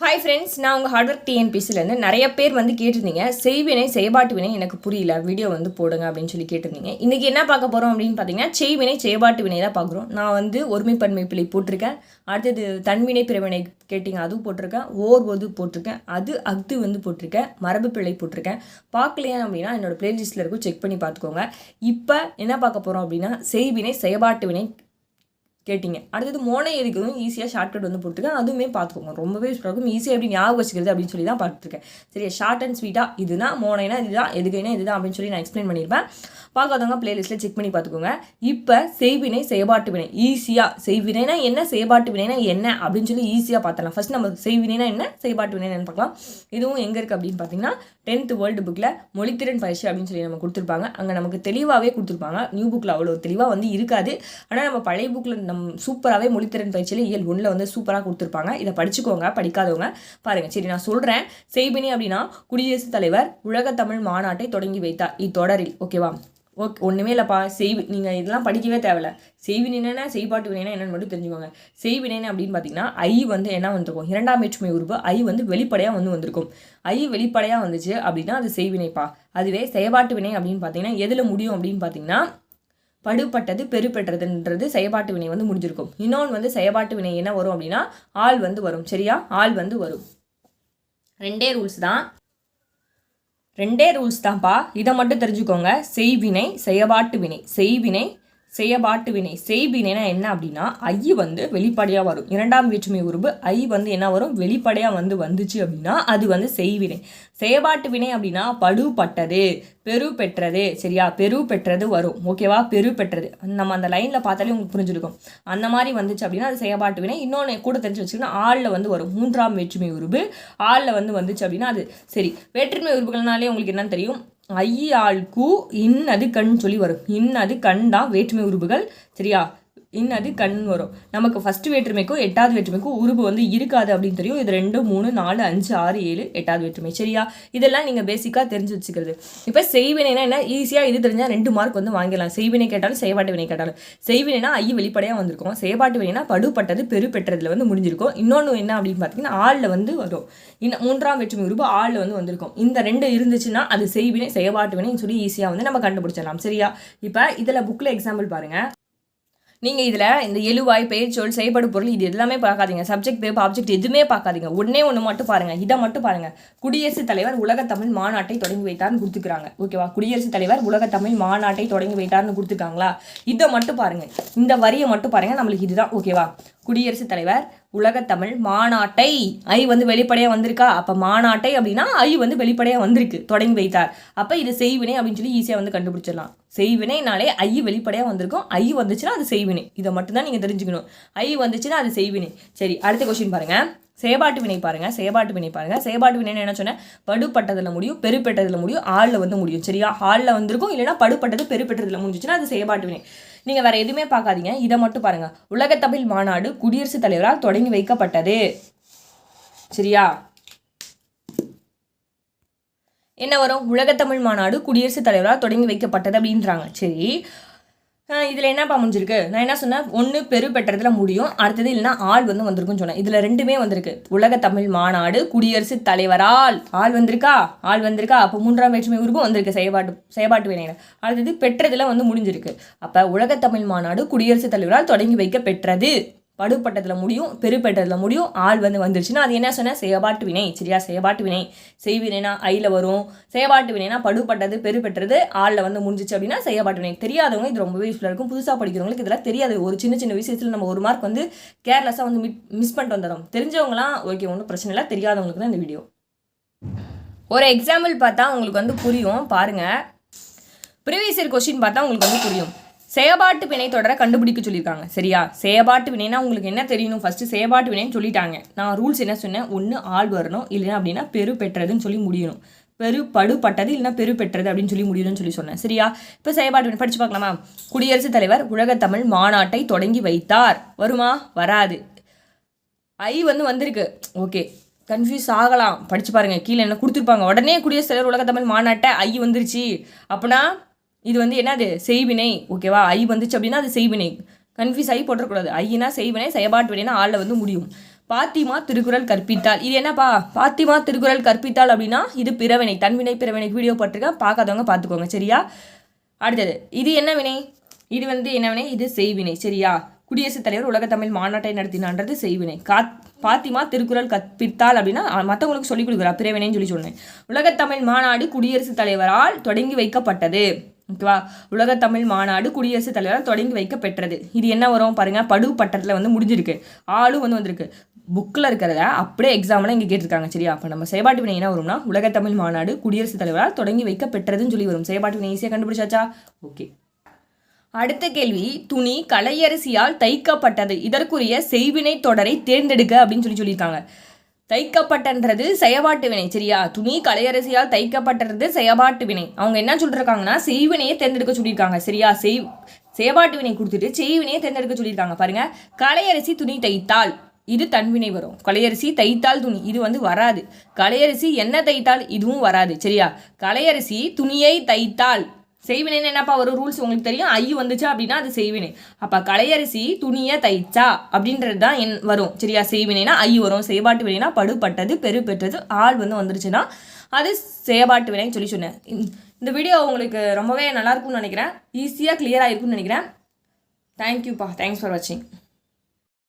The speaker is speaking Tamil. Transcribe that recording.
ஹாய் ஃப்ரெண்ட்ஸ் நான் உங்கள் ஹார்ட் ஒர்க் டிஎன்பிசிலேருந்து நிறைய பேர் வந்து கேட்டிருந்தீங்க. செய்வினை செயல்பாட்டு வினை எனக்கு புரியல. வீடியோ வந்து போடுங்க அப்படின்னு சொல்லி கேட்டிருந்தீங்க. இன்றைக்கி என்ன பார்க்க போகிறோம் அப்படின்னு பார்த்தீங்கன்னா செய்வினை செயல்பாட்டு வினை தான் பார்க்குறோம். நான் வந்து ஒருமைப்பன்மை பிழை போட்டிருக்கேன். அடுத்தது தன்வினை பிறவினை கேட்டிங்க அதுவும் போட்டிருக்கேன். ஓர் ஒது போட்டிருக்கேன். அது அஃது வந்து போட்டிருக்கேன். மரபு பிழை போட்டிருக்கேன். பார்க்கலையா அப்படின்னா என்னோட பிளேலிஸ்ட்டில் இருக்கும். செக் பண்ணி பார்த்துக்கோங்க. இப்போ என்ன பார்க்க போகிறோம் அப்படின்னா செய்வினை செயல்பாட்டு வினை கேட்டிங்க. அடுத்தது மோனை எதுக்கும் ஈஸியாக ஷார்ட்கட் வந்து போட்டுருக்கேன். அதுவுமே பார்த்துக்கோங்க. ரொம்பவே யூஸ்ஃபுல்லாக இருக்கும் ஈஸியாக எப்படி ஞாபகம் வச்சுக்கிறது அப்படின்னு சொல்லி தான் பார்த்துருக்கேன். சரியா ஷார்ட் அண்ட் ஸ்வீட்டாக இதுனா மோனைனா இதுதான் எதுக்கைனா இதுதான் அப்படின்னு சொல்லி நான் எக்ஸ்பிளைன் பண்ணியிருப்பேன். பார்க்காதவங்க பிளேலிஸ்ட்டில் செக் பண்ணி பார்த்துக்கோங்க. இப்போ செய்வினை செயல்பாட்டு வினை. ஈஸியாக செய்வினைனா என்ன செயல்பாட்டு வினைனா என்ன அப்படின்னு சொல்லி ஈஸியாக பார்த்தலாம் ஃபர்ஸ்ட் நம்ம செய்வினைனா என்ன செயல்பாட்டு வினைனா பார்க்கலாம். இதுவும் எங்கே இருக்குது அப்படின்னு பார்த்தீங்கன்னா டென்த் வேர்ல்டு புக்கில் மொழித்திறன் பயிற்சி அப்படின்னு சொல்லி நம்ம கொடுத்துருப்பாங்க. அங்கே நமக்கு தெளிவாகவே கொடுத்துருப்பாங்க. நியூ புக்கில் அவ்வளோ தெளிவாக வந்து இருக்காது. ஆனால் நம்ம பழைய புக்கில் நம் சூப்பராகவே மொழித்திறன் பயிற்சியில் இயல் ஒன்றில் வந்து சூப்பராக கொடுத்துருப்பாங்க. இதை படிச்சுக்கோங்க படிக்காதவங்க பாருங்கள் சரி நான் சொல்கிறேன் செய்பினி அப்படின்னா குடியரசுத் தலைவர் உலக தமிழ் மாநாட்டை தொடங்கி வைத்தார். இத்தொடரில் ஓகேவா ஓகே ஒன்றுமே இல்லைப்பா. செய்வி நீங்கள் இதெல்லாம் படிக்கவே தேவையில்ல. செய்வினைனா செய்பாட்டு வினைனா என்னென்னு மட்டும் தெரிஞ்சுக்கோங்க. செய்வினை அப்படின்னு பார்த்தீங்கன்னா ஐ வந்து என்ன வந்திருக்கும்? இரண்டாம் வேற்றுமை உருவு ஐ வந்து வெளிப்படையாக வந்து வந்திருக்கும். ஐ வெளிப்படையாக வந்துச்சு அப்படின்னா அது செய்வினைப்பா அதுவே செயல்பாட்டு வினை அப்படின்னு பார்த்தீங்கன்னா எதில் முடியும் அப்படின்னு பார்த்தீங்கன்னா படுபட்டது பெருப்பெற்றதுன்றது செயல்பாட்டு வினை வந்து முடிஞ்சிருக்கும். இன்னொன்று வந்து செயல்பாட்டு வினை என்ன வரும் அப்படின்னா ஆள் வந்து வரும். சரியா? ஆள் வந்து வரும். ரெண்டே ரூல்ஸ் தான். ரெண்டே ரூல்ஸ் தான்ப்பா இதை மட்டும் தெரிஞ்சுக்கோங்க. செய்வினை செயபாட்டு வினை. செய்வினை செயபாட்டு வினை. செய்வினைனா என்ன அப்படின்னா ஐ வந்து வெளிப்படையாக வரும். இரண்டாம் வேற்றுமை உருவு ஐ வந்து என்ன வரும்? வெளிப்படையாக வந்து வந்துச்சு அப்படின்னா அது வந்து செய்வினை. செயபாட்டு வினை அப்படின்னா படுபட்டது பெரு பெற்றது. சரியா? பெரு பெற்றது வரும். ஓகேவா பெரு பெற்றது. நம்ம அந்த லைனில் பார்த்தாலே உங்களுக்கு புரிஞ்சிருக்கும். அந்த மாதிரி வந்துச்சு அப்படின்னா அது செயபாட்டு வினை. இன்னொன்று கூட தெரிஞ்சு வச்சுக்கணும். ஆளில் வந்து வரும். மூன்றாம் வேற்றுமை உருவு ஆளில் வந்து வந்துச்சு அப்படின்னா அது சரி. வேற்றுமை உருவுகள்னாலே உங்களுக்கு என்னன்னு தெரியும்? ஐ ஆள் கூ இன்னது கண் சொல்லி வரும். இன்னது கண் தான் வேற்றுமை உருவுகள் சரியா? இன்னது கண் வரும். நமக்கு ஃபஸ்ட்டு வேற்றுமைக்கும் எட்டாவது வேற்றுமைக்கும் உருவு வந்து இருக்காது அப்படின்னு தெரியும். இது ரெண்டு மூணு நாலு அஞ்சு ஆறு ஏழு எட்டாவது வேற்றுமை. சரியா? இதெல்லாம் நீங்கள் பேசிக்காக தெரிஞ்சு வச்சுக்கிறது. இப்போ செய்வினைனா என்ன? ஈஸியாக இது தெரிஞ்சால் ரெண்டு மார்க் வந்து வாங்கிடலாம். செய்வினை கேட்டாலும் செயல்பாட்டு வினை கேட்டாலும். செய்வினைனா ஐ வெளிப்படையாக வந்திருக்கும். செயல்பாட்டு வினைனா படுபட்டது பெரு பெற்றதில் வந்து முடிஞ்சிருக்கும். இன்னொன்று என்ன அப்படின்னு பார்த்தீங்கன்னா ஆளில் வந்து வரும். இன்னும் மூன்றாம் வேற்றுமை உருவு ஆளில் வந்து வந்திருக்கும். இந்த ரெண்டு இருந்துச்சுன்னா அது செய்வினை செயல்பாட்டு வினைன்னு சொல்லி ஈஸியாக வந்து நம்ம கண்டுபிடிச்சிடலாம். சரியா? இப்போ இதில் புக்கில் எக்ஸாம்பிள் பாருங்கள் நீங்கள் இதில் இந்த எழுவாய் பெயர்ச்சொல் செயல்படு பொருள் இது எல்லாமே பார்க்காதீங்க. சப்ஜெக்ட் பேப் ஆப்ஜெக்ட் எதுவுமே பார்க்காதீங்க. ஒன்றே ஒன்று மட்டும் பாருங்கள் இதை மட்டும் பாருங்கள் குடியரசுத் தலைவர் உலக தமிழ் மாநாட்டை தொடங்கி வைத்தார்னு கொடுத்துக்கிறாங்க. ஓகேவா குடியரசுத் தலைவர் உலக தமிழ் மாநாட்டை தொடங்கி வைத்தார்னு கொடுத்துருக்காங்களா? இதை மட்டும் பாருங்கள் இந்த வரியை மட்டும் பாருங்கள் நம்மளுக்கு இதுதான். ஓகேவா குடியரசுத் தலைவர் உலகத்தமிழ் மாநாட்டை ஐ வந்து வெளிப்படையாக வந்திருக்கா? அப்போ மாநாட்டை அப்படின்னா ஐ வந்து வெளிப்படையாக வந்திருக்கு தொடங்கி வைத்தார். அப்போ இது செய்வினை அப்படின்னு சொல்லி ஈஸியாக வந்து கண்டுபிடிச்சிடலாம். செய்வினைனாலே ஐ வெளிப்படையாக வந்திருக்கும். ஐ வந்துச்சுன்னா அது செய்வினை. இதை மட்டும்தான் நீங்கள் தெரிஞ்சுக்கணும். ஐ வந்துச்சுன்னா அது செய்வினை. சரி அடுத்த கொஸ்டின் பாருங்கள் செயபாட்டு வினை பாருங்கள் செயபாட்டு வினை பாருங்கள் செயபாட்டு வினை என்ன சொன்னேன்? படுப்பட்டதில் முடியும் பெருப்பெட்டதில் முடியும் ஆளில் வந்து முடியும். சரியா? ஆளில் வந்திருக்கும் இல்லைன்னா படுப்பட்டது பெருப்பெட்டதில் முடிஞ்சிச்சுன்னா அது செயபாட்டு வினை. நீங்கள் வேறு எதுவுமே பார்க்காதீங்க. இதை மட்டும் பாருங்கள் உலகத்தமிழ் மாநாடு குடியரசுத் தலைவரால் தொடங்கி வைக்கப்பட்டது. சரியா? என்ன வரும்? உலகத்தமிழ் மாநாடு குடியரசுத் தலைவரால் தொடங்கி வைக்கப்பட்டது அப்படின்றாங்க. சரி. இதில் என்னப்பா முடிஞ்சிருக்கு? நான் என்ன சொன்னேன்? ஒன்று பெரு பெற்றதில் முடியும். அடுத்தது இல்லைன்னா ஆள் வந்து வந்திருக்குன்னு சொன்னேன். இதில் ரெண்டுமே வந்திருக்கு. உலக தமிழ் மாநாடு குடியரசுத் தலைவரால். ஆள் வந்திருக்கா? ஆள் வந்திருக்கா? அப்போ மூன்றாம் வேற்றுமை உருவம் வந்திருக்கு. செயல்பாட்டு செயல்பாட்டு வினையில். அடுத்தது பெற்றதில் வந்து முடிஞ்சிருக்கு. அப்போ உலகத்தமிழ் மாநாடு குடியரசுத் தலைவரால் தொடங்கி வைக்க பெற்றது படுப்பட்டதில் முடியும் பெருப்பட்டதில் முடியும் ஆள் வந்து வந்துருச்சுன்னா அது என்ன சொன்னால் செயபாட்டு வினை சரியா? செயபாட்டு வினை. செய்வினைனா ஐயில் வரும். செயபாட்டு வினைனா படுப்பட்டது பெருப்பெற்றது ஆளில் வந்து முடிஞ்சிச்சு அப்படின்னா செயபாட்டு வினை. தெரியாதவங்க இது ரொம்பவே யூஸ்ஃபுல்லாக இருக்கும். புதுசாக படிக்கிறவங்களுக்கு இதெல்லாம் தெரியாது. ஒரு சின்ன சின்ன விஷயத்தில் நம்ம ஒரு மார்க் வந்து கேர்லெஸ்ஸாக வந்து மிஸ் பண்ணிட்டு வந்துடும் தெரிஞ்சவங்களாம் ஓகே ஒன்றும் பிரச்சனை இல்லை. தெரியாதவங்களுக்கு தான் இந்த வீடியோ ஒரு எக்ஸாம்பிள் பார்த்தா உங்களுக்கு வந்து புரியும். பாருங்கள் ப்ரீவியஸ் இயர் கொஸ்டின் பார்த்தா உங்களுக்கு வந்து புரியும். செயபாட்டு வினை தொடர கண்டுபிடிக்க சொல்லியிருக்காங்க. சரியா? செயபாட்டு வினைனா உங்களுக்கு என்ன தெரியணும்? ஃபர்ஸ்ட் செயபாட்டு வினைன்னு சொல்லிட்டாங்க. நான் ரூல்ஸ் என்ன சொன்னேன்? ஒன்று ஆள் வரணும் இல்லைன்னா அப்படின்னா பெரு பெற்றதுன்னு சொல்லி முடியணும். பெரு படுபட்டது இல்லைன்னா பெரு பெற்றது அப்படின்னு சொல்லி முடியணும்னு சொல்லி சொன்னேன். சரியா? இப்போ செயல்பாட்டு வினை படிச்சு பார்க்கலாமா? குடியரசுத் தலைவர் உலகத்தமிழ் மாநாட்டை தொடங்கி வைத்தார். வருமா? வராது. ஐ வந்து வந்திருக்கு. ஓகே. கன்ஃபியூஸ் ஆகலாம். படிச்சு பாருங்க. கீழே என்ன கொடுத்துருப்பாங்க? உடனே குடியரசுத் தலைவர் உலகத்தமிழ் மாநாட்டை ஐ வந்துருச்சு. அப்படின்னா இது வந்து என்னது? செய்வினை ஓகேவா? ஐ வந்துச்சு அப்படின்னா அது செய்வினை. கன்ஃபியூஸ் ஆகி போடக்கூடாது ஐயினா செய்வினை செயபாட்டு வினைனா ஆளில் வந்து முடியும். பாத்திமா திருக்குறள் கற்பித்தாள். இது என்னப்பா? பாத்திமா திருக்குறள் கற்பித்தாள் அப்படின்னா இது பிறவினை. தன்வினை பிறவினை வீடியோ போட்டிருக்கேன். பார்க்காதவங்க பார்த்துக்கோங்க. சரியா? அடுத்தது. இது என்ன வினை? இது வந்து என்ன வினை? இது செய்வினை. சரியா? குடியரசுத் தலைவர் உலகத்தமிழ் மாநாட்டை நடத்தினான்றது செய்வினை. காத் பாத்திமா திருக்குறள் கற்பித்தாள் அப்படின்னா மற்றவங்களுக்கு சொல்லிக் கொடுக்குறா. பிறவினைன்னு சொல்லி சொன்னேன். உலகத்தமிழ் மாநாடு குடியரசுத் தலைவரால் தொடங்கி வைக்கப்பட்டது. ஓகேவா? உலகத்தமிழ் மாநாடு குடியரசுத் தலைவரால் தொடங்கி வைக்கப்பெற்றது. இது என்ன வரும் பாருங்கள் படு பட்டத்தில் வந்து முடிஞ்சிருக்கு. ஆளும் வந்து வந்திருக்கு. புக்கில் இருக்கிறத அப்படியே எக்ஸாமில் இங்கே கேட்டிருக்காங்க சரியா? அப்போ நம்ம செயல்பாட்டு வினை என்ன வரும்னா உலகத்தமிழ் மாநாடு குடியரசுத் தலைவரால் தொடங்கி வைக்கப்பெற்றதுன்னு சொல்லி வரும். செயல்பாட்டு வினை ஈஸியாக கண்டுபிடிச்சாச்சா? ஓகே. அடுத்த கேள்வி துணி கலையரசியால் தைக்கப்பட்டது. இதற்குரிய செய்வினை தொடரை தேர்ந்தெடுக்க அப்படின்னு சொல்லி சொல்லியிருக்காங்க. தைக்கப்பட்டன்றது செயபாட்டு வினை சரியா? துணி கலையரசியால் தைக்கப்பட்டது செயபாட்டு வினை. அவங்க என்ன சொல்லிருக்காங்கன்னா செய்வினையை தேர்ந்தெடுக்க சொல்லியிருக்காங்க சரியா? செய் செயபாட்டு வினை கொடுத்துட்டு செய்வினையை தேர்ந்தெடுக்க சொல்லியிருக்காங்க. பாருங்க கலையரசி துணி தைத்தால் இது தன்வினை வரும். கலையரிசி தைத்தால் துணி இது வந்து வராது. கலையரிசி என்ன தைத்தால் இதுவும் வராது சரியா? கலையரிசி துணியை தைத்தால் செய்வினைன்னு என்னப்பா ஒரு ரூல்ஸ் உங்களுக்கு தெரியும்? ஐ வந்துச்சு அப்படின்னா அது செய்வினை அப்போ கலையரிசி துணியை தைச்சா அப்படின்றது தான் என் வரும். சரியா? செய்வினைனா ஐ வரும். செயபாட்டு வினைனா படுபட்டது பெரு பெற்றது ஆள் வந்து வந்துருச்சுன்னா அது செயபாட்டு வினைன்னு சொல்லி சொன்னேன். இந்த- வீடியோ உங்களுக்கு ரொம்பவே நல்லாயிருக்கும்னு நினைக்கிறேன். ஈஸியாக கிளியராக இருக்கும்னு நினைக்கிறேன். தேங்க்யூப்பா தேங்க்ஸ் ஃபார் வாட்சிங்